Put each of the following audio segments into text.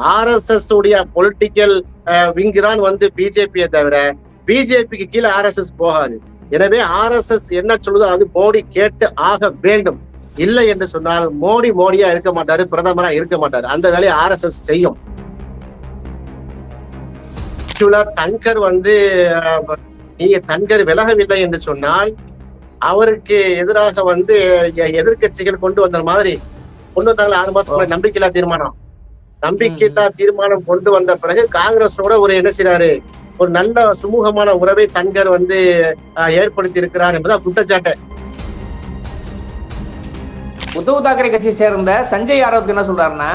R S S உடைய political wing தான் வந்து பிஜேபியை தவிர பிஜேபிக்கு கீழே ஆர் எஸ் எஸ் போகாது. எனவே ஆர் எஸ் எஸ் என்ன சொல்லுதோ அது மோடி கேட்டு ஆக வேண்டும். இல்லை என்று சொன்னால் மோடி மோடியா இருக்க மாட்டாரு பிரதமரா இருக்க மாட்டாரு. அந்த வேலையை ஆர் எஸ் எஸ் செய்யும். தங்கர் வந்து நீங்க தங்கர் விலகவில்லை என்று சொன்னால் அவருக்கு எதிராக வந்து எ- எதிர்க்கட்சிகள் கொண்டு வந்த மாதிரி கொண்டு வந்தாங்களே ஆறு மாசம் நம்பிக்கையில்லா தீர்மானம். நம்பிக்கையில்லா தீர்மானம் கொண்டு வந்த பிறகு காங்கிரஸோட ஒரு என்ன செய்றாரு? ஒரு நல்ல சுமூகமான உறவை தங்கர் வந்து ஏற்படுத்தி இருக்கிறார் என்பதா குற்றச்சாட்டு. உத்தவ் தாக்கரே கட்சியை சேர்ந்த சஞ்சய் யாதவ் என்ன சொல்றாருன்னா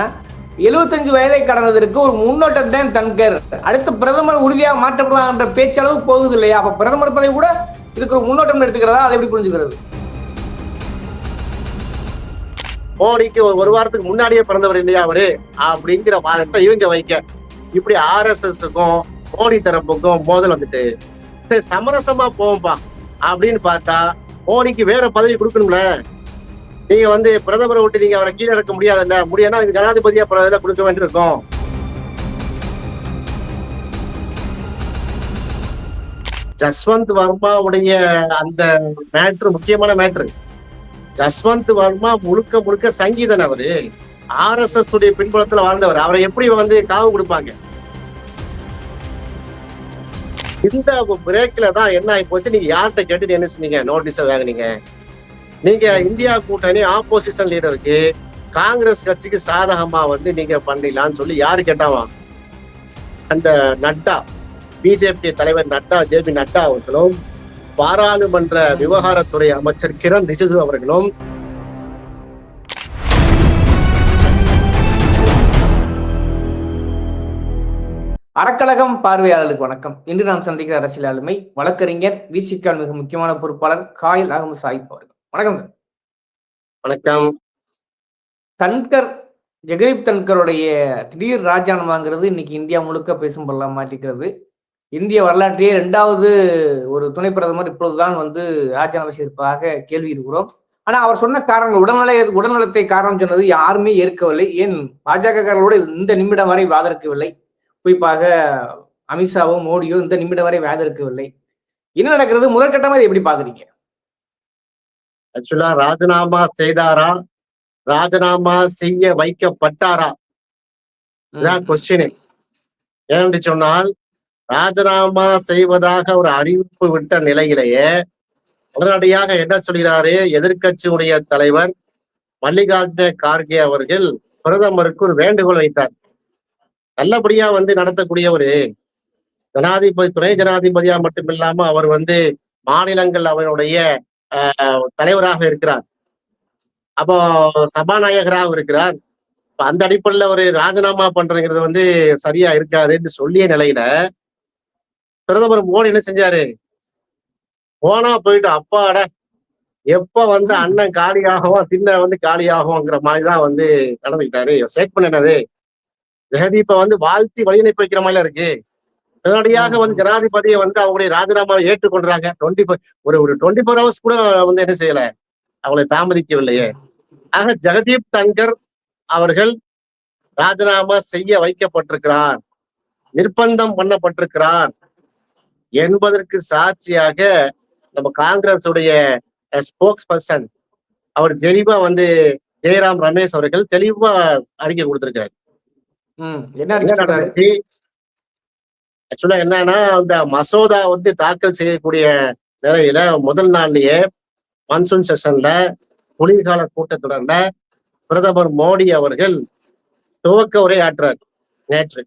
75 வயதை கடந்ததற்கு ஒரு முன்னோட்டம் தான் தன்கர். அடுத்து பிரதமர் உறுதியாக மாற்றப்படுவாங்க என்ற பேச்சளவு போகுது இல்லையா? அப்ப பிரதமர் பதவி கூட இதுக்கு ஒரு முன்னோட்டம் எடுத்துக்கிறதா? அதை எப்படி புரிஞ்சுக்கிறது? மோடிக்கு ஒரு ஒரு வாரத்துக்கு முன்னாடியே பிறந்தவர் இல்லையா அவரு? அப்படிங்கிற வாதத்தை இவங்க வைக்க. இப்படி ஆர் எஸ் எஸ்க்கும் மோடி தரப்புக்கும் மோதல் வந்துட்டு. சரி சமரசமா போவோம்பா அப்படின்னு பார்த்தா மோடிக்கு வேற பதவி கொடுக்கணும்ல. நீங்க வந்து பிரதமரை விட்டு நீங்க அவரை கீழே இறக்க முடியாதுல்ல. முடியாதுன்னா நீங்க ஜனாதிபதியா கொடுக்க வேண்டியிருக்கும். ஜஸ்வந்த் வர்மாவுடைய அந்த மேட்ரு முக்கியமான மேட்ரு ஜஸ்வந்த் வர்மா முழுக்க முழுக்க சங்கீதன் அவரு. ஆர் எஸ் எஸ் உடைய பின்புலத்துல வாழ்ந்தவர். அவரை எப்படி வந்து காவு கொடுப்பாங்க? இந்த பிரேக்ல தான் என்ன ஆகி போச்சு? நீங்க யார்கிட்ட கேட்டு என்ன செஞ்சீங்க நோட்டீஸ் வாங்குனீங்க. நீங்க இந்தியா கூட்டணி ஆப்போசிஷன் லீடருக்கு காங்கிரஸ் கட்சிக்கு சாதகமா வந்து நீங்க பண்ணிடலாம்னு சொல்லி யாரு கேட்டாவா? அந்த நட்டா பிஜேபி தலைவர் நட்டா ஜே பி நட்டா அவர்களும் பாராளுமன்ற விவகாரத்துறை அமைச்சர் கிரண் ரிஜிஜு அவர்களும் அறக்கழகம் பார்வையாளர்களுக்கு வணக்கம். இன்று நாம் சந்திக்கிற அரசியல் ஆளுமை வழக்கறிஞர் விசிகால் மிக முக்கியமான பொறுப்பாளர் காயில் அகமது சாஹிப் அவர்கள். வணக்கம். வணக்கம். தன்கர் ஜெகதீப் தன்கருடைய திடீர் ராஜினாமாங்கிறது இன்னைக்கு இந்தியா முழுக்க பேசும் பொருளாக மாற்றிக்கிறது. இந்திய வரலாற்றையே இரண்டாவது ஒரு துணை பிரதமர் இப்பொழுதுதான் வந்து ராஜினாமா செய்திருப்பதாக கேள்வி இருக்கிறோம் ஆனா அவர் சொன்ன காரணங்கள் உடல்நல உடல்நலத்தை காரணம் சொன்னது யாருமே ஏற்கவில்லை. ஏன் பாஜகக்காரர்களோடு இந்த நிமிடம் வரை வாதிருக்கவில்லை? குறிப்பாக அமித்ஷாவோ மோடியோ இந்த நிமிடம் வரை வாதிருக்கவில்லை. என்ன நடக்கிறது? முதற்கட்டமா இதை எப்படி பாக்குறீங்க ஆக்சுவலா ராஜினாமா செய்தாரா? ராஜினாமா செய்ய வைக்கப்பட்டாரா? கொஸ்டின் ஏனென்று சொன்னால் ராஜினாமா செய்வதாக ஒரு அறிவிப்பு விட்ட நிலையிலேயே உடனடியாக என்ன சொல்கிறாரு? எதிர்க்கட்சியுடைய தலைவர் மல்லிகார்ஜுன கார்கே அவர்கள் பிரதமருக்கு ஒரு வேண்டுகோள் வைத்தார். நல்லபடியா வந்து நடத்தக்கூடிய ஒரு ஜனாதிபதி துணை ஜனாதிபதியா மட்டும் இல்லாம அவர் வந்து மாநிலங்கள் அவருடைய ஆஹ், தலைவராக இருக்கிறார். அப்போ சபாநாயகராக இருக்கிறார். அந்த அடிப்படையில ஒரு ராஜினாமா பண்றதுங்கிறது வந்து சரியா இருக்காதுன்னு சொல்லிய நிலையில பிரதமர் மோடி என்ன செஞ்சாரு? போனா போயிட்டு அப்பாட எப்ப வந்து அண்ணன் காலியாகவும் சின்ன வந்து காலியாகும்ங்கிற மாதிரிதான் வந்து நடந்துக்கிட்டாரு. ஸ்டேட்மெண்ட் என்னது? ஜெகதீப்ப வந்து வாழ்த்தி வழியனுப்பி வைக்கிற மாதிரி இருக்கு. உடனடியாக வந்து ஜனாதிபதியை வந்து அவங்களுடைய ராஜினாமாவை ஏற்றுக்கொண்டாங்க டுவெண்ட்டி ஒரு ஒரு டுவெண்ட்டி ஃபோர் ஹவர்ஸ் கூட வந்து என்ன செய்யல. அவளை தாமதிக்கவில்லையே. ஆக ஜெகதீப் தன்கர் அவர்கள் ராஜினாமா செய்ய வைக்கப்பட்டிருக்கிறார். நிர்பந்தம் பண்ணப்பட்டிருக்கிறார். என்பதற்கு சாட்சியாக நம்ம காங்கிரஸ் உடைய ஸ்போக்ஸ் பர்சன் அவர் தெளிவா வந்து ஜெயராம் ரமேஷ் அவர்கள் தெளிவா அறிக்கை கொடுத்திருக்காரு. ஆக்சுவலா என்னன்னா அந்த மசோதா வந்து தாக்கல் செய்யக்கூடிய நிலையில முதல் நாள்லயே மான்சூன் செஷன்ல குளிர்கால கூட்டத்தொடர்ல பிரதமர் மோடி அவர்கள் துவக்க உரை ஆற்றுறார் நேற்று.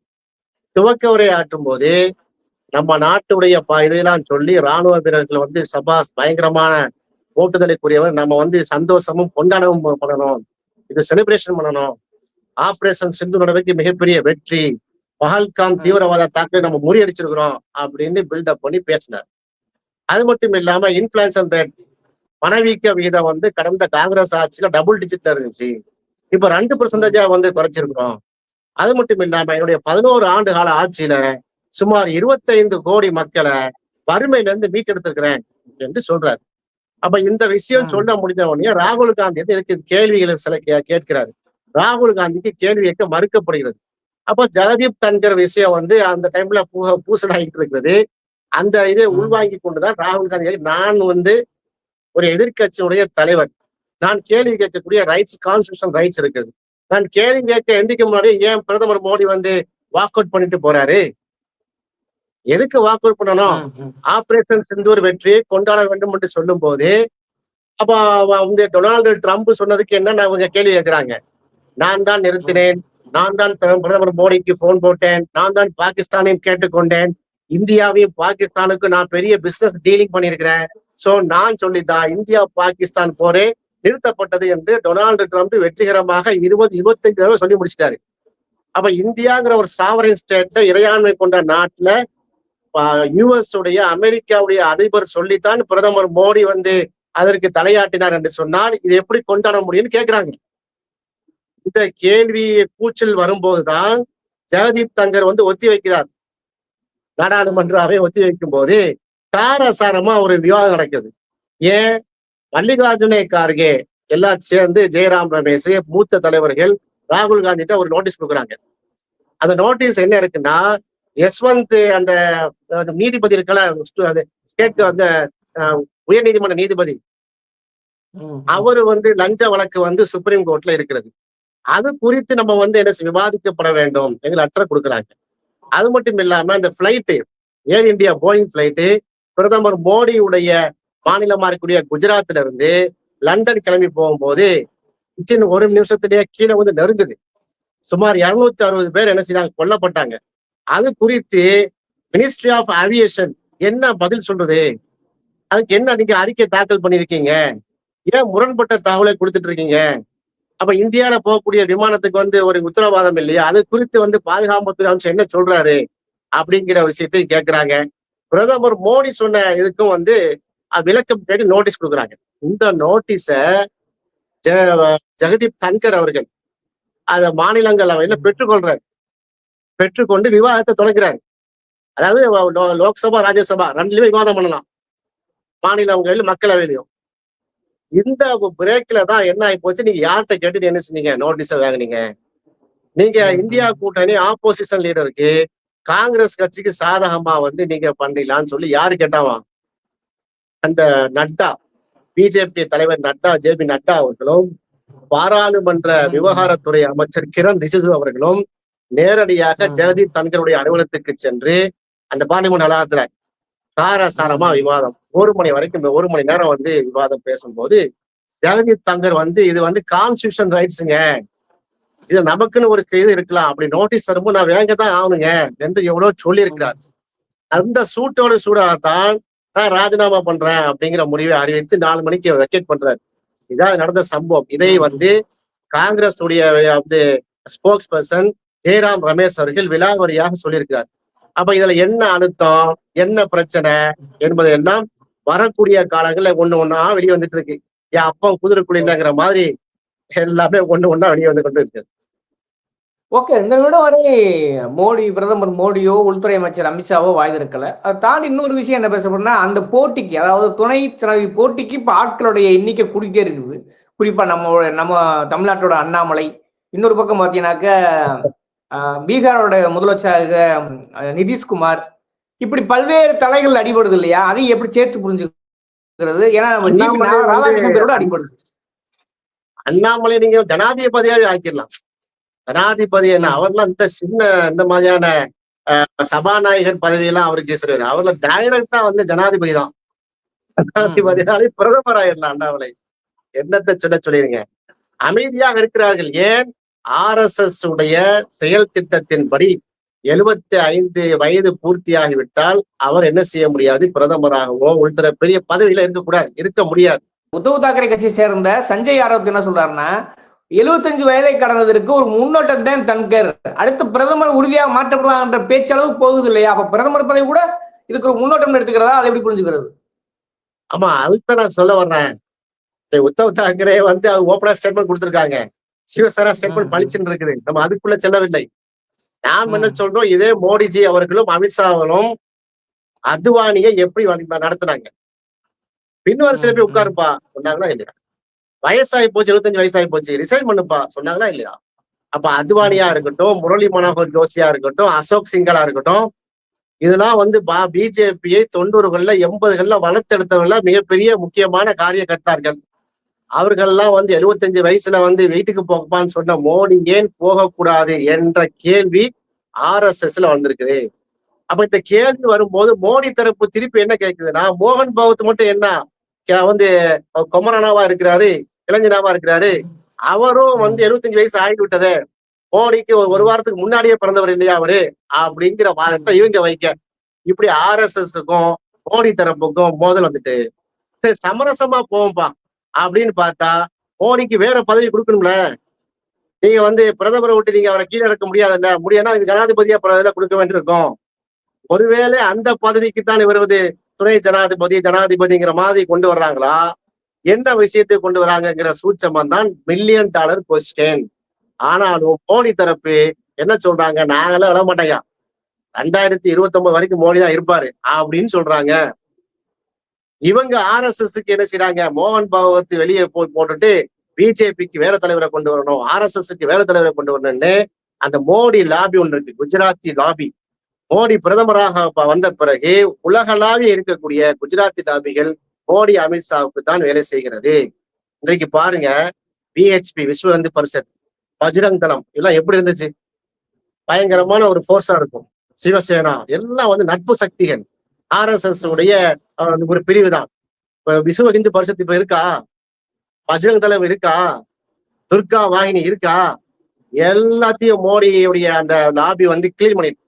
துவக்க உரை ஆற்றும் போது நம்ம நாட்டுடைய ப- இதெல்லாம் சொல்லி ராணுவ வீரர்கள் வந்து சபாஸ் பயங்கரமான ஓட்டுதலுக்குரியவர். நம்ம வந்து சந்தோஷமும் கொண்டாடவும் பண்ணணும். இது செலிப்ரேஷன் பண்ணணும். ஆபரேஷன் சிந்து நடவடிக்கை மிகப்பெரிய வெற்றி. பஹல்காம் தீவிரவாத தாக்கலை நம்ம முறியடிச்சிருக்கிறோம் அப்படின்னு பில்டப் பண்ணி பேசினார். அது மட்டும் இல்லாம இன்ஃபுளுசன் ரேட் பணவீக்க விகிதம் வந்து கடந்த காங்கிரஸ் ஆட்சியில டபுள் டிஜிட்ல இருந்துச்சு. இப்ப ரெண்டு பெர்சன்டேஜா வந்து குறைச்சிருக்கிறோம். அது மட்டும் இல்லாம என்னுடைய பதினோரு ஆண்டு கால ஆட்சியில சுமார் 25 கோடி மக்களை வறுமையில இருந்து மீட்டெடுத்திருக்கிறேன் என்று சொல்றாரு. அப்ப இந்த விஷயம். சொல்ல முடிஞ்ச உடனே ராகுல் காந்தி வந்து இதுக்கு கேள்விகளை சில கேட்கிறாரு. ராகுல் காந்திக்கு கேள்வி கேட்க மறுக்கப்படுகிறது. அப்போ ஜெகதீப் தன்கர் விஷயம் வந்து அந்த டைம்ல பூ பூசலாகிட்டு இருக்கிறது அந்த இதை. உள்வாங்கி கொண்டுதான் ராகுல் காந்தி நான் வந்து ஒரு எதிர்க்கட்சியுடைய தலைவர். நான் கேள்வி கேட்கக்கூடிய ரைட்ஸ் கான்ஸ்டியூஷன் ரைட்ஸ் இருக்குது. நான் கேள்வி கேட்க எந்திரிக்க முன்னாடி ஏன் பிரதமர் மோடி வந்து வாக் அவுட் பண்ணிட்டு போறாரு? எதுக்கு வாக் அவுட் பண்ணணும்? ம், ம். ஆபரேஷன் சிந்தூர் வெற்றியை கொண்டாட வேண்டும் என்று சொல்லும் போது அப்ப வந்து டொனால்டு ட்ரம்ப் சொன்னதுக்கு என்ன அவங்க கேள்வி கேட்கிறாங்க? நான் தான் நிறுத்தினேன் நான் தான் பிர- பிரதமர் மோடிக்கு போன் போட்டேன் நான் தான் பாகிஸ்தானையும் கேட்டுக்கொண்டேன் இந்தியாவையும் பாகிஸ்தானுக்கு நான் பெரிய பிசினஸ் டீலிங் பண்ணியிருக்கிறேன். சோ நான் சொல்லிதான் இந்தியா பாகிஸ்தான் போரே நிறுத்தப்பட்டது என்று டொனால்டு ட்ரம்ப் வெற்றிகரமாக இருபது இருபத்தஞ்சு தடவை சொல்லி முடிச்சிட்டாரு. அப்ப இந்தியாங்கிற ஒரு சாவரின் ஸ்டேட்ல இறையாண்மை கொண்ட நாட்டுல யுஎஸ் உடைய அமெரிக்காவுடைய அதிபர் சொல்லித்தான் பிரதமர் மோடி வந்து அதற்கு தலையாட்டினார் என்று சொன்னால் இது எப்படி கொண்டாட முடியும்னு கேட்கிறாங்க இந்த கேள்வி கூச்சல் வரும்போதுதான் ஜெகதீப் தங்கர் வந்து ஒத்தி வைக்கிறார். நாடாளுமன்றாவே ஒத்தி வைக்கும் போது காரசாரமா ஒரு விவாதம் நடக்குது. ஏன்? மல்லிகார்ஜுனே கார்கே எல்லாம் சேர்ந்து ஜெயராம் ரமேஷ் மூத்த தலைவர்கள் ராகுல் காந்திட்ட ஒரு நோட்டீஸ் கொடுக்குறாங்க. அந்த நோட்டீஸ் என்ன இருக்குன்னா யஸ்வந்த் அந்த நீதிபதி இருக்கல ஸ்டேட் அந்த அஹ், உயர்நீதிமன்ற நீதிபதி. அவரு வந்து லஞ்ச வழக்கு வந்து சுப்ரீம் கோர்ட்ல இருக்கிறது. அது குறித்து நம்ம வந்து என்ன செய்ய- விவாதிக்கப்பட வேண்டும் எங்களை அற்ற கொடுக்குறாங்க. அது மட்டும் இல்லாம இந்த flight Air India Boeing flight பிரதமர் மோடியுடைய மாநிலமா இருக்கக்கூடிய குஜராத்ல இருந்து லண்டன் கிளம்பி போகும்போது ஒரு நிமிஷத்திலேயே கீழே வந்து நெருங்குது. சுமார் இருநூத்தி அறுபது பேர் என்ன செய்றாங்க கொல்லப்பட்டாங்க. அது குறித்து மினிஸ்ட்ரி ஆஃப் ஏவியேஷன் என்ன பதில் சொல்றது? அதுக்கு என்ன நீங்க அறிக்கை தாக்கல் பண்ணிருக்கீங்க ஏன் முரண்பட்ட தகவலை கொடுத்துட்டு இருக்கீங்க? அப்ப இந்தியால போகக்கூடிய விமானத்துக்கு வந்து ஒரு உத்தரவாதம் இல்லையா? அது குறித்து வந்து பாதுகாப்புத்துறை அமைச்சர் என்ன சொல்றாரு? அப்படிங்கிற விஷயத்தையும் கேட்கிறாங்க பிரதமர் மோடி சொன்ன இதுக்கும் வந்து விளக்கம் தேடி நோட்டீஸ் கொடுக்குறாங்க. இந்த நோட்டீஸ ஜெகதீப் தன்கர் அவர்கள் அத மாநிலங்களவையில பெற்றுக்கொள்றாரு? பெற்றுக்கொண்டு விவாதத்தை தொடங்குறாரு அதாவது லோக்சபா ராஜ்யசபா ரெண்டுலயுமே விவாதம் பண்ணலாம். மாநிலங்களிலும் மக்களவையிலும். இந்த பிரேக்ல தான் என்ன ஆகி போச்சு? நீங்க யார்கிட்ட கேட்டுட்டு என்ன செஞ்சீங்க நோட்டீஸ வாங்குனீங்க. நீங்க இந்தியா கூட்டணி ஆப்போசிஷன் லீடருக்கு காங்கிரஸ் கட்சிக்கு சாதகமா வந்து நீங்க பண்றீங்களான்னு சொல்லி யாரு கேட்டாவா? அந்த நட்டா பிஜேபி தலைவர் நட்டா ஜே பி நட்டா அவர்களும் பாராளுமன்ற. விவகாரத்துறை அமைச்சர் கிரண் ரிஜிஜு அவர்களும் நேரடியாக. ஜெகதீப் தன்கருடைய அலுவலகத்துக்கு சென்று அந்த பார்லிமெண்ட் வளாகத்துல காரசாரமா விவாதம். ஒரு மணி வரைக்கும் ஒரு மணி நேரம் வந்து விவாதம் பேசும்போது ஜெகதீப் தங்கர் வந்து இது வந்து கான்ஸ்டியூஷன் ரைட்ஸுங்க இது நமக்குன்னு ஒரு செய்தி இருக்கலாம். அப்படி நோட்டீஸ் தரும்போது நான் வேங்க தான் ஆகணுங்க என்று எவ்வளவு சொல்லியிருக்கிறார். அந்த சூட்டோட சூடாகத்தான் நான் ராஜினாமா பண்றேன் அப்படிங்கிற முடிவை அறிவித்து நாலு மணிக்கு வெக்கேட் பண்றாரு. இதான் நடந்த சம்பவம். இதை வந்து காங்கிரஸ் உடைய வந்து ஸ்போக்ஸ் பர்சன் ஜெயராம் ரமேஷ் அவர்கள் விலாவரியாக சொல்லியிருக்கிறார். அப்ப இதுல என்ன அழுத்தம் என்ன பிரச்சனை என்பது எல்லாம் வரக்கூடிய காலங்கள்ல ஒண்ணு ஒண்ணா வெளியே வந்துட்டு இருக்கு. என் அப்பா குதிரை குளிர்லங்கிற மாதிரி எல்லாமே ஒண்ணு ஒண்ணா வெளியே வந்து கொண்டு இருக்கு. ஓகே இந்த விட வரை மோடி பிரதமர் மோடியோ உள்துறை அமைச்சர் அமித்ஷாவோ வாய்ந்திருக்கல அதை தாண்டி இன்னொரு விஷயம் என்ன பேசப்படும்னா அந்த போட்டிக்கு அதாவது துணை ஜனாதிபதி போட்டிக்கு இப்போ ஆட்களுடைய எண்ணிக்கை கூடிட்டே இருக்குது. குறிப்பா நம்ம நம்ம தமிழ்நாட்டோட அண்ணாமலை. இன்னொரு பக்கம் பார்த்தீங்கன்னாக்க பீகாரோட முதலமைச்சராக நிதிஷ்குமார் இப்படி பல்வேறு தலைகள் அடிபடுது இல்லையா? அதையும் எப்படி சேர்த்து புரிஞ்சுக்கிறது? ஏன்னா ராதாகிருஷ்ணன் அடிபடுது. அண்ணாமலை நீங்க ஜனாதிபதியாவே ஆக்கிடலாம். ஜனாதிபதி என்ன. அவர்லாம் இந்த சின்ன இந்த மாதிரியான சபாநாயகர் பதவியெல்லாம் அவருக்கு சரியாது அவர்ல டைரக்டா வந்து ஜனாதிபதி தான். ஜனாதிபதினாலே பிரதமர் ஆயிடலாம் அண்ணாமலை. என்னத்தை சொல்ல சொல்லிருங்க அமைதியாக இருக்கிறார்கள். ஏன்? ஆர் எஸ் எஸ் உடைய செயல் திட்டத்தின்படி எழுபத்தி ஐந்து வயது பூர்த்தியாகிவிட்டால் அவர் என்ன செய்ய முடியாது? பிரதமராகவோ உள்துறை பெரிய பதவியில இருக்கக்கூடாது. இருக்க முடியாது. உத்தவ் தாக்கரே கட்சியை சேர்ந்த சஞ்சய் யாரத் என்ன சொல்றாருன்னா 75 வயதை கடந்ததற்கு ஒரு முன்னோட்டம் தான் தன்கர் அடுத்து பிரதமர் உறுதியாக மாற்றப்படுவாங்கன்ற பேச்சளவு போகுது இல்லையா? அப்ப பிரதமர் பதவி கூட இதுக்கு ஒரு முன்னோட்டம் எடுத்துக்கிறதா? அதை எப்படி புரிஞ்சுக்கிறது? ஆமா அதுதான் நான் சொல்ல வர்றேன். உத்தவ் தாக்கரே வந்து அவர் ஓப்பனா ஸ்டேட்மெண்ட் கொடுத்திருக்காங்க. சிவசேனா ஸ்டேட்மெண்ட் ம். பளிச்சுன்னு இருக்குது நம்ம அதுக்குள்ள செல்லவில்லை. நாம் என்ன. சொல்றோம்? இதே மோடிஜி அவர்களும் அமித்ஷா அவர்களும் அத்வானியை எப்படி நடத்துனாங்க? பின்வரிசையில போய் ம். உட்காருப்பா சொன்னாங்களா இல்லையா? வயசாகி போச்சு இருபத்தஞ்சு வயசாகி போச்சு ரிசைன் பண்ணுப்பா சொன்னாங்களா இல்லையா? அப்ப அத்வானியா இருக்கட்டும் முரளி மனோகர் ஜோஷியா இருக்கட்டும் அசோக் சிங்களா இருக்கட்டும் இதெல்லாம் வந்து பா பிஜேபியை தொண்ணூறுகள்ல எண்பதுகள்ல வளர்த்தெடுத்தவர்கள மிகப்பெரிய முக்கியமான காரியகர்த்தார்கள். அவர்கள்லாம் வந்து 75 வயசுல வந்து வீட்டுக்கு போகப்பான்னு சொன்ன மோடி ஏன் போகக்கூடாது என்ற கேள்வி ஆர் எஸ் எஸ்ல வந்திருக்குது. அப்ப இந்த கேள்வி வரும்போது மோடி தரப்பு திருப்பி என்ன கேக்குதுன்னா மோகன் பகவத் மட்டும் என்ன வந்து கொமரனாவா இருக்கிறாரு இளைஞனாவா இருக்கிறாரு. அவரும் வந்து 75 வயசு ஆகி விட்டதே மோடிக்கு ஒரு ஒரு வாரத்துக்கு முன்னாடியே பிறந்தவர் இல்லையா அவரு? அப்படிங்கிற வாதத்தை இவங்க வைக்க. இப்படி ஆர் எஸ் எஸ்க்கும் மோடி தரப்புக்கும் மோதல் வந்துட்டு. சரி சமரசமா போவோம்பா அப்படின்னு பார்த்தா மோடிக்கு வேற பதவி கொடுக்கணும்ல. நீங்க வந்து பிரதமரை விட்டு நீங்க அவரை கீழே இறக்க முடியாதுல்ல. முடியாதுன்னா நீங்க ஜனாதிபதியா பதவியில கொடுக்க வேண்டியிருக்கும். ஒருவேளை அந்த பதவிக்கு தான் இவர் வந்து துணை ஜனாதிபதி ஜனாதிபதிங்கிற மாதிரி கொண்டு வர்றாங்களா? என்ன விஷயத்தை கொண்டு வராங்கிற சூட்சமம் தான் மில்லியன் டாலர் கொஸ்டின் ஆனாலும் மோடி தரப்பு என்ன சொல்றாங்க? நாங்களாம் விட மாட்டேங்க ரெண்டாயிரத்தி இருபத்தி ஒன்பது வரைக்கும் மோடி தான் இருப்பாரு அப்படின்னு சொல்றாங்க. இவங்க ஆர் எஸ் எஸ்க்கு என்ன செய்றாங்க? மோகன் பாகவத் வெளியே போய் போட்டுட்டு பிஜேபிக்கு வேற தலைவரை கொண்டு வரணும். ஆர் எஸ் எஸ்க்கு வேற தலைவரை கொண்டு வரணும்னு அந்த மோடி லாபி ஒன்று இருக்கு. குஜராத்தி லாபி மோடி பிரதமராக வந்த பிறகு உலகளாவிய இருக்கக்கூடிய குஜராத்தி லாபிகள் மோடி அமித்ஷாவுக்கு தான் வேலை செய்கிறது. இன்றைக்கு பாருங்க பிஹெச்பி விஸ்வ இந்து பரிஷத் பஜ்ரங் தளம் இதெல்லாம் எப்படி இருந்துச்சு? பயங்கரமான ஒரு ஃபோர்ஸா இருக்கும். சிவசேனா எல்லாம் வந்து நட்பு சக்திகள். ஆர் எஸ் எஸ் உடைய ஒரு பிரிவு தான் இப்ப விஸ்வ இந்து பரிஷத் இப்ப இருக்கா? பஜ்ரங் தளம் இருக்கா? துர்கா வாகினி இருக்கா? எல்லாத்தையும் மோடியுடைய அந்த லாபி வந்து கிளீன் பண்ணிட்டு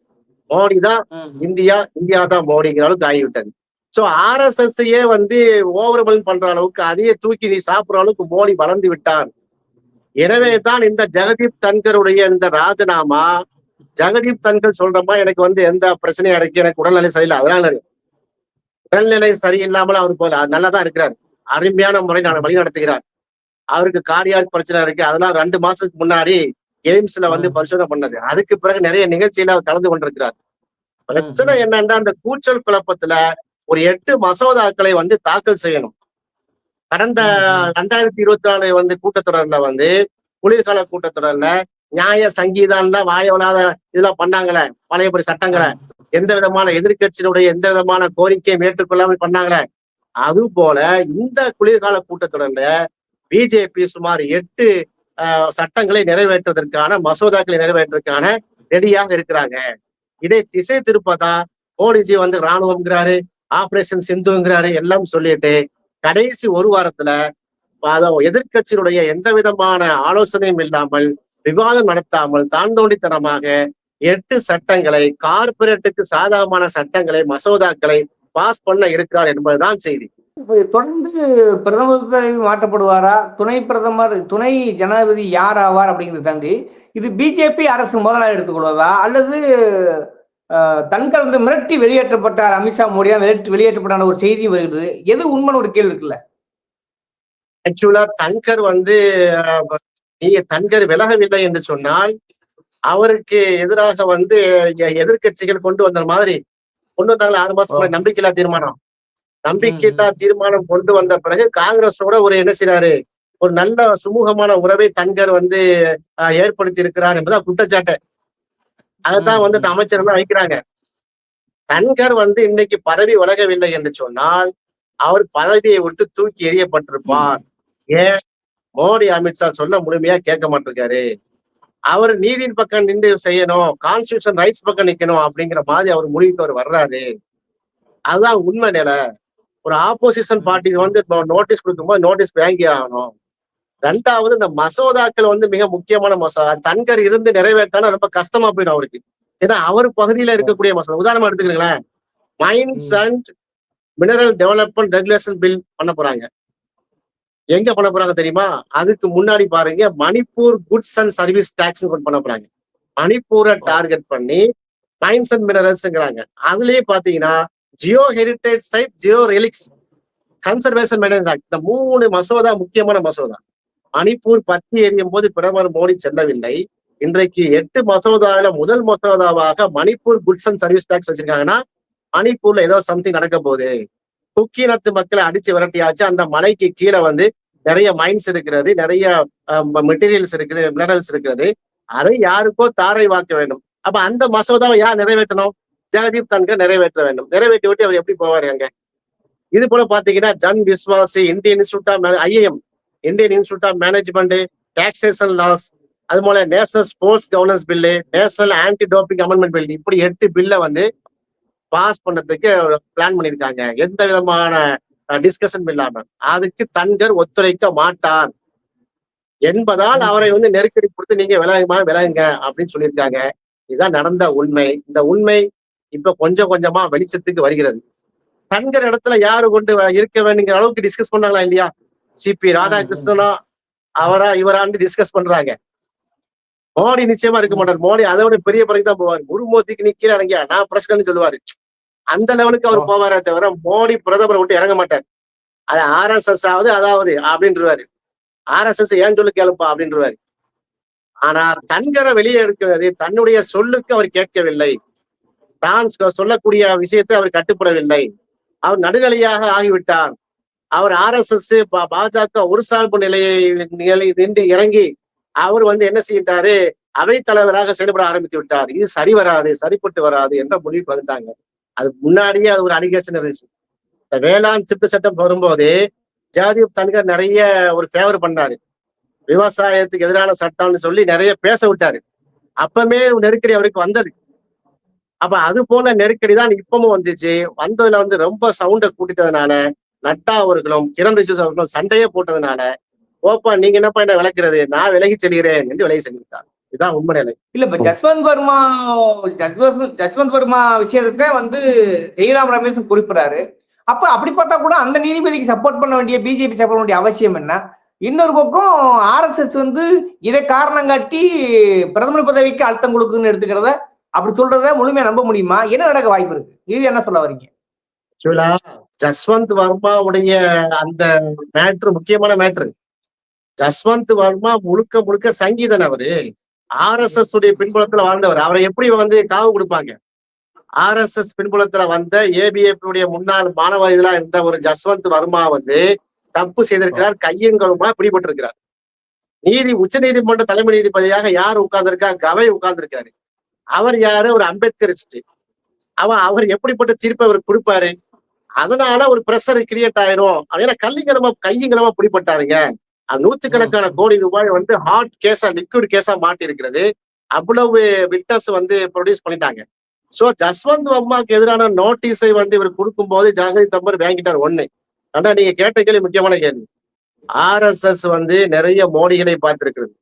மோடி தான் இந்தியா இந்தியா தான் மோடிங்கிற அளவுக்கு ஆகிவிட்டது. சோ ஆர் எஸ் எஸ் வந்து ஓவர்வெல் பண்ற அளவுக்கு அதையே தூக்கி நீ சாப்பிடுற அளவுக்கு மோடி வளர்ந்து விட்டார். எனவே தான் இந்த ஜெகதீப் தன்கருடைய இந்த ராஜினாமா ஜெகதீப் தன்கர் சொல்றமா எனக்கு வந்து எந்த பிரச்சனையா இருக்கு எனக்கு உடல்நிலை சரியில்லை. அதனால. உடல்நிலை சரியில்லாமல் அவர் போல நல்லா தான் இருக்கிறார். அருமையான முறை நான் வழி நடத்துகிறார் அவருக்கு கார்டியாக் பிரச்சனை இருக்கு. அதெல்லாம் ரெண்டு மாசத்துக்கு முன்னாடி எய்ம்ஸ்ல வந்து பரிசோதனை பண்ணது. அதுக்கு பிறகு நிறைய நிகழ்ச்சியில அவர் கலந்து கொண்டிருக்கிறார். பிரச்சனை என்னன்னா அந்த கூச்சல் குழப்பத்துல ஒரு எட்டு மசோதாக்களை வந்து தாக்கல் செய்யணும். கடந்த ரெண்டாயிரத்தி இருபத்தி நாலு வந்து கூட்டத்தொடர்ல வந்து குளிர்கால கூட்டத்தொடர்ல நியாய சங்கீதம்லாம் வாயவளாத இதெல்லாம் பண்ணாங்களே பழையபடி சட்டங்களை. எந்த விதமான எதிர்க்கட்சியினுடைய எந்த விதமான கோரிக்கையும் ஏற்றுக்கொள்ளாமல் பண்ணாங்களே? அது போல இந்த குளிர்கால கூட்டத்தொடர்ல பிஜேபி சுமார் எட்டு ஆஹ், சட்டங்களை நிறைவேற்றுவதற்கான மசோதாக்களை நிறைவேற்றுவதற்கான ரெடியாக இருக்கிறாங்க. இதை திசை திருப்பதா மோடிஜி வந்து ராணுவம்ங்கிறாரு ஆபரேஷன் சிந்துங்கிறாரு எல்லாம் சொல்லிட்டு கடைசி ஒரு வாரத்துல எதிர்கட்சியினுடைய எதிர்க்கட்சியினுடைய எந்த விதமான ஆலோசனையும் இல்லாமல் விவாதம் நடத்தாமல் தாந்தோண்டித்தனமாக எட்டு சட்டங்களை கார்ப்பரேட்டுக்கு சாதகமான சட்டங்களை மசோதாக்களை பாஸ் பண்ண இருக்கிறார் என்பதுதான் செய்தி. தொடர்ந்து பிரதமர் மாற்றப்படுவாரா? துணை பிரதமர் துணை ஜனாதிபதி யார் ஆவார் அப்படிங்கிறது தாண்டி இது பிஜேபி அரசு முதலாக எடுத்துக்கொள்வதா? அல்லது அஹ், தன்கர் வந்து மிரட்டி வெளியேற்றப்பட்டார் அமித்ஷா மோடியா? மிரட்டி வெளியேற்றப்பட்டான ஒரு செய்தி வருகிறது. எது உண்மைன்னு ஒரு கேள்வி இருக்குல்ல? ஆக்சுவலா தன்கர் வந்து நீங்க தன்கர் விலகவில்லை என்று சொன்னால் அவருக்கு எதிராக வந்து எ- எதிர்க்கட்சிகள் கொண்டு வந்த மாதிரி கொண்டு வந்தாங்களே ஆறு மாசம் நம்பிக்கையில்லா தீர்மானம். நம்பிக்கையில்லா தீர்மானம் கொண்டு வந்த பிறகு காங்கிரஸோட ஒரு என்ன செய்றாரு? ஒரு நல்ல சுமூகமான உறவை தன்கர் வந்து ஏற்படுத்தி இருக்கிறார் என்பதா குற்றச்சாட்டு. அதைத்தான் வந்து இந்த அமைச்சர்கள் வைக்கிறாங்க தன்கர் வந்து இன்னைக்கு பதவி விலகவில்லை என்று சொன்னால் அவர் பதவியை விட்டு தூக்கி எறியப்பட்டிருப்பார். ஏன்? மோடி அமித்ஷா சொல்ல முழுமையா கேட்க மாட்டிருக்காரு. அவர் நீதியின் பக்கம் நின்று செய்யணும் கான்ஸ்டியூஷன் ரைட்ஸ் பக்கம் நிக்கணும் அப்படிங்கிற மாதிரி அவர் முடிவுக்கு அவர் வர்றாரு. அதுதான் உண்மை நிலை. ஒரு ஆப்போசிஷன் பார்ட்டிக்கு வந்து நோட்டீஸ் கொடுக்கும்போது நோட்டீஸ் வாங்கி ஆகணும். ரெண்டாவது இந்த மசோதாக்கள் வந்து மிக முக்கியமான மசோதா தன்கர் இருந்து நிறைவேற்றானா ரொம்ப கஷ்டமா போயிடும் அவருக்கு. ஏன்னா அவர் பகுதியில இருக்கக்கூடிய மசோதா. உதாரணமா எடுத்துக்கிறீங்களேன் mines and mineral development regulation bill பண்ண போறாங்க. எங்க பண்ண போறாங்க தெரியுமா? அதுக்கு முன்னாடி பாருங்க Manipur goods and service tax பண்ண போறாங்க. மணிப்பூரை டார்கெட் பண்ணி மைன்ஸ் அண்ட் மினரல்ஸ்ங்கிறாங்க அதுலயே பாத்தீங்கன்னா geo heritage site geo relics conservation act இந்த மூணு மசோதா முக்கியமான மசோதா. மணிப்பூர் பத்தி எரியும் போது பிரதமர் மோடி செல்லவில்லை. இன்றைக்கு எட்டு மசோதாவில முதல் மசோதாவாக Manipur goods and service tax வச்சிருக்காங்கன்னா மணிப்பூர்ல ஏதோ சம்திங் நடக்க போகுது. குக்கினத்து மக்களை அடிச்சு விரட்டியாச்சு. அந்த மலைக்கு கீழே வந்து நிறைய மைன்ஸ் இருக்கிறது நிறைய மெட்டீரியல்ஸ் இருக்குது மினரல்ஸ் இருக்கிறது அதை யாருக்கோ தாரை வாக்க வேண்டும். அப்ப அந்த மசோதாவை யார் நிறைவேற்றணும்? ஜெகதீப் தன்கர் நிறைவேற்ற வேண்டும். நிறைவேற்றி விட்டு அவர் எப்படி போவார் அங்க? இது போல பாத்தீங்கன்னா Jan Vishwas Indian institute of IIM Indian institute of management taxation laws அது போல national sports governance bill national anti doping amendment bill இப்படி எட்டு பில்லை வந்து பாஸ் பண்ணதுக்கு பிளான் பண்ணியிருக்காங்க. எந்த விதமான டிஸ்கஷன் இல்லாம. அதுக்கு தங்கர் ஒத்துழைக்க மாட்டார். என்பதால் அவரை வந்து நெருக்கடி கொடுத்து நீங்க விலகுமா விலகுங்க அப்படின்னு சொல்லியிருக்காங்க. இதுதான் நடந்த உண்மை. இந்த உண்மை இப்ப கொஞ்சம் கொஞ்சமா வெளிச்சத்துக்கு வருகிறது. தங்கர் இடத்துல யாரு கொண்டு இருக்க வேணுங்கிற அளவுக்கு டிஸ்கஸ் பண்ணாங்களா இல்லையா? சிபி ராதாகிருஷ்ணனா அவரா இவரான்னு டிஸ்கஸ் பண்றாங்க. மோடி நிச்சயமா இருக்க மாட்டார். மோடி அதை விட பெரிய பிறகு தான் போவார். குருமூர்த்திக்கு நீ இறங்கியா? நான் பிரச்சனைன்னு சொல்லுவாரு. அந்த லெவலுக்கு அவர் போவாரே தவிர மோடி பிரதமரை விட்டு இறங்க மாட்டார். அது ஆர்எஸ்எஸ் ஆகுது அதாவது அப்படின்றவாரு. ஆர்எஸ்எஸ் ஏன் சொல்லு கேளுப்பா அப்படின்றவாரு. ஆனா தன்கரை வெளியே எடுக்கிறது தன்னுடைய சொல்லுக்கு அவர் கேட்கவில்லை. தான் சொல்லக்கூடிய விஷயத்தை அவர் கட்டுப்படவில்லை. அவர் நடுநிலையாக ஆகிவிட்டார். அவர் ஆர்எஸ்எஸ் பாஜக ஒரு சார்பு நிலையை நிலை நின்று இறங்கி அவர் வந்து என்ன செய்யிட்டாரு அவை தலைவராக செயல்பட ஆரம்பித்து விட்டார். இது சரி வராது சரிப்பட்டு வராது என்ற முடிவுக்கு வந்துட்டாங்க. அது முன்னாடியே அது ஒரு அலிகேஷன் இருந்துச்சு இந்த வேளாண் திருத்த சட்டம் வரும்போது ஜாதி தனிகர் நிறைய ஒரு ஃபேவர் பண்ணாரு. விவசாயத்துக்கு எதிரான சட்டம்னு சொல்லி நிறைய பேச விட்டாரு. அப்பமே நெருக்கடி அவருக்கு வந்தது. அப்ப அது போல நெருக்கடி தான் இப்பவும் வந்துச்சு. வந்ததுல வந்து ரொம்ப சவுண்டை கூட்டிட்டதுனால நட்டா அவர்களும் கிரண் ரிஜிஜு அவர்களும் சண்டையே போட்டதுனால ஓப்பா நீங்க என்னப்பா என்ன விளக்குறது? நான் விலகி செல்கிறேன் என்று விலகி செல்லிவிட்டார். இதுதான் உண்மை நிலை. இல்ல இப்ப ஜஸ்வந்த் வர்மா ஜஸ்வந்த் ஜஸ்வந்த் வர்மா விஷயத்தை வந்து ஜெயராம் ரமேஷ் குறிப்பிடாரு அப்ப அப்படி பார்த்தா கூட அந்த நீதிபதிக்கு சப்போர்ட் பண்ண வேண்டிய பிஜேபி சப்போர்ட் வேண்டிய அவசியம் என்ன? இன்னொரு பக்கம் ஆர்எஸ்எஸ் வந்து இதை காரணம் காட்டி பிரதமர் பதவிக்கு அழுத்தம் கொடுக்குதுன்னு எடுத்துக்கிறத அப்படி சொல்றத முழுமையா நம்ப முடியுமா? என்ன நடக்க வாய்ப்பு இருக்கு? இது என்ன சொல்ல வரீங்க? ஜஸ்வந்த் வர்மாவுடைய அந்த மேட்ரு முக்கியமான மேட்ரு ஜஸ்வந்த் வர்மா முழுக்க முழுக்க சங்கீதன் அவரு. ஆர்எஸ்எஸ் உடைய பின்புலத்துல வாழ்ந்தவர். அவரை எப்படி வந்து காவு கொடுப்பாங்க? ஆர்எஸ்எஸ் பின்புலத்துல வந்த ஏபிஎஃப் முன்னாள் மாணவ இதெல்லாம் இருந்த ஒரு ஜஸ்வந்த் வர்மா வந்து தப்பு செய்திருக்கிறார் கையங்களுமா பிடிபட்டிருக்கிறார். நீதி உச்ச நீதிமன்ற தலைமை நீதிபதியாக யார் உட்கார்ந்திருக்கா? கவை உட்கார்ந்திருக்காரு. அவர் யாரு? ஒரு அம்பேத்கரிஸ்ட் அவன் அவர் எப்படிப்பட்ட தீர்ப்பை அவர் கொடுப்பாரு? அதனால ஒரு பிரஷர் கிரியேட் ஆயிரும். அப்படின்னா கல்லிங்கலமா கையங்கலமா பிடிப்பட்டாருங்க நூத்துக்கணக்கான கோடி ரூபாய் வந்து ஹாட் கேஸா லிக்விட் கேஸா மாட்டி இருக்கிறது அவ்வளவு விட்னஸ் வந்து ப்ரொடியூஸ் பண்ணிட்டாங்க. சோ ஜஸ்வந்த் அம்மாக்கு எதிரான நோட்டீஸை வந்து இவர் கொடுக்கும் போது ஜாகரி தம்பர் வாங்கிட்டார் ஒண்ணு. ஆனா நீங்க கேட்ட கேள்வி முக்கியமான கேள்வி. ஆர்எஸ்எஸ் வந்து நிறைய மோடிகளை பார்த்திருக்கிறது.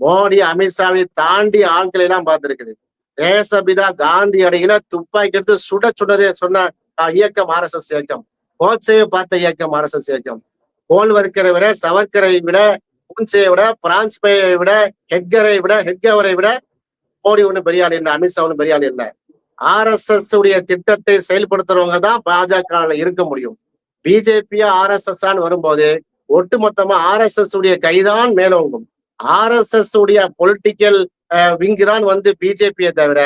மோடி அமித்ஷாவை தாண்டி ஆட்களை எல்லாம் பார்த்திருக்குது தேசபிதா காந்தி அடையில துப்பாக்கி எடுத்து சுட சுடதே சொன்ன இயக்கம் ஆர்எஸ்எஸ் இயக்கம். கோட்சேவை பார்த்த இயக்கம் ஆர்எஸ்எஸ் இயக்கம். கோல்வர்க்கரை விட சவர்க்கரை விட புன்சேயை விட பிரான்ஸ்பேயை விட ஹெட்கரை விட ஹெட்கவரை விட மோடி ஒண்ணும் பெரிய ஆள் இல்லை அமித்ஷா ஒண்ணும் பெரிய ஆள் இல்லை. ஆர்எஸ்எஸ் உடைய திட்டத்தை செயல்படுத்துறவங்க தான் பாஜக இருக்க முடியும். பிஜேபியா ஆர்எஸ்எஸ் வரும்போது ஒட்டுமொத்தமா ஆர்எஸ்எஸ் உடைய கைதான் மேலோங்கும் ஆர்எஸ்எஸ் உடைய பொலிட்டிக்கல் விங்கு தான் வந்து பிஜேபியை தவிர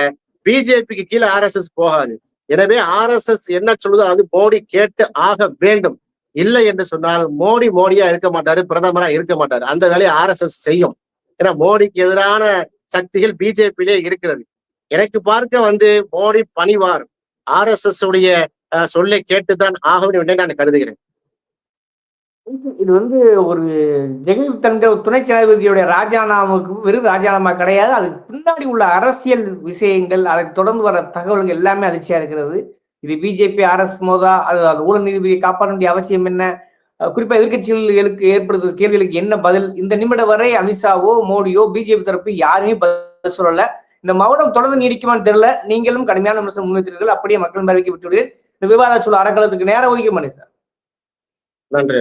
பிஜேபிக்கு கீழே ஆர்எஸ்எஸ் போகாது. எனவே ஆர்எஸ்எஸ் என்ன சொல்லுதோ அது மோடி கேட்டு ஆக வேண்டும். இல்லை என்று சொன்னால் மோடி மோடியா இருக்க மாட்டாரு பிரதமரா இருக்க மாட்டாரு. அந்த வேலையை ஆர்எஸ்எஸ் செய்யும். ஏன்னா மோடிக்கு எதிரான சக்திகள் பிஜேபியிலே இருக்கிறது. எனக்கு பார்க்க வந்து மோடி பணிவார். ஆர்எஸ்எஸ் உடைய அஹ், சொல்லை கேட்டுதான் ஆக வேண்டும் என்று நான் கருதுகிறேன். இது வந்து ஒரு ஜெகதீப் தன்கர் துணை ஜனாதிபதியுடைய ராஜினாமாவுக்கு வெறும் ராஜினாமா கிடையாது. அதுக்கு பின்னாடி உள்ள அரசியல் விஷயங்கள் அதை தொடர்ந்து வர தகவல்கள் எல்லாமே அதிர்ச்சியா இருக்கிறது. இது பிஜேபி ஆர்எஸ் மோதா அது அது ஊழல் நீதிபதியை காப்பாற்ற வேண்டிய அவசியம் என்ன? அஹ் குறிப்பா எதிர்கட்சிகளுக்கு ஏற்படுத்தும் கேள்விகளுக்கு என்ன பதில்? இந்த நிமிடம் வரை அமித்ஷாவோ மோடியோ பிஜேபி தரப்பு யாருமே பதில் சொல்லல. இந்த மௌனம் தொடர்ந்து நீடிக்குமான்னு தெரியல. நீங்களும் கடுமையான விமர்சனம் முன்வைத்தீர்கள். அப்படியே மக்கள் மேற்கு விட்டுவிடுகிறேன் இந்த விவாத சொல்ல அறக்கலத்துக்கு நேரம் ஒதுக்க மாட்டேன் நன்றி.